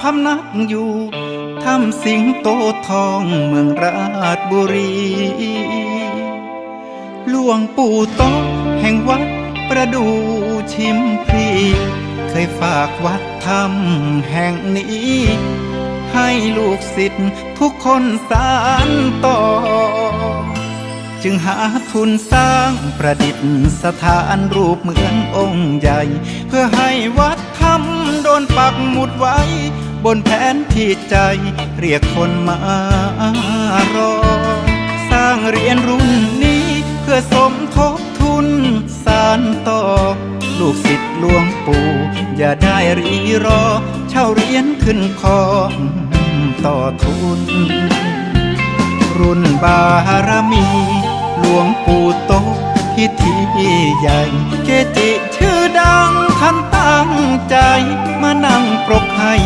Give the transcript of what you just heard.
พำนักอยู่ทำสิงโตทองเมืองราชบุรีหลวงปู่โตะแห่งวัดประดูชิมพรีเคยฝากวัดธรรมแห่งนี้ ให้ลูกศิษย์ทุกคนสานต่อ จึงหาทุนสร้างประดิษฐ์สถานรูปเหมือนองค์ใหญ่ เพื่อให้วัด กหมุดไว้ บนแผนที่ใจเรียกคนมารอ สร้างเรียนรุ่นนี้เพื่อสมทบทุนสารต่อ ลูกศิษย์หลวงปู่ อย่าได้รีรอ เช่าเรียนขึ้นคอต่อทุน รุ่นบารมี หลวงปู่โตพิธีใหญ่ เกจิชื่อดังท่านตั้งใจ นั่งปรบ